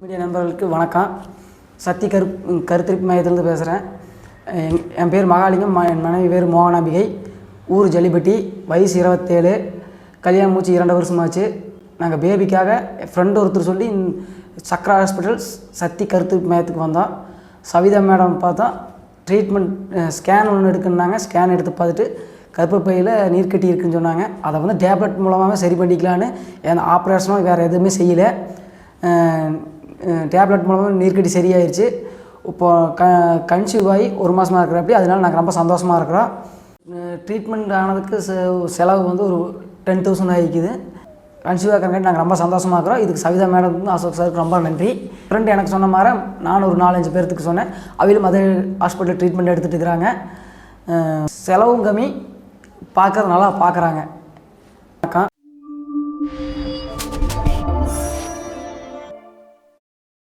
Media நண்பர்களுக்கு வணக்கம். சக்தி கரு கருத்திருப்பு மையத்திலேருந்து பேசுகிறேன் என் என் பேர் மகாலிங்கம் என் மனைவி பேர் மோகனாம்பிகை. ஊர் ஜல்லிப்பட்டி வயசு இருபத்தேழு. கல்யாணம் மூச்சு இரண்டு வருஷமாச்சு. நாங்கள் பேபிக்காக என் ஃப்ரெண்டு ஒருத்தர் சொல்லி சக்ரா ஹாஸ்பிட்டல் சக்தி கருத்திருப்பு மையத்துக்கு வந்தோம். சவிதா மேடம் பார்த்தா ட்ரீட்மெண்ட் ஸ்கேன் ஒன்று எடுக்கணுன்னாங்க ஸ்கேன் எடுத்து பார்த்துட்டு கர்ப்பப்பையில் நீர் கட்டி இருக்குன்னு சொன்னாங்க. அதை வந்து டேப்லெட் மூலமாகவே சரி பண்ணிக்கலான்னு. ஏன்னா ஆப்ரேஷனும் வேறு எதுவுமே செய்யலை. டேப்லெட் மூலமாக நீர்க்கட்டி சரியாயிருச்சு. இப்போ க கன்சீவ் ஆகி ஒரு மாதமாக இருக்கிறப்படி அதனால் நாங்கள் ரொம்ப சந்தோஷமாக இருக்கிறோம். ட்ரீட்மெண்ட் ஆனதுக்கு செ- செலவு வந்து ஒரு டென் தௌசண்ட் ஆகிக்குது. கன்சீவ் ஆகிறங்காட்டி நாங்கள் ரொம்ப சந்தோஷமாக இருக்கிறோம். இதுக்கு சவிதா மேடம் அசோக் சாருக்கு ரொம்ப நன்றி. ஃப்ரெண்டு எனக்கு சொன்ன மாதிரி நானும் ஒரு நாலஞ்சு பேர்த்துக்கு சொன்னேன். அவங்களும் அதே ஹாஸ்பிட்டல் ட்ரீட்மெண்ட் எடுத்துகிட்டு இருக்கிறாங்க. செலவும் கம்மி. பார்க்குறது நல்லா பார்க்குறாங்க.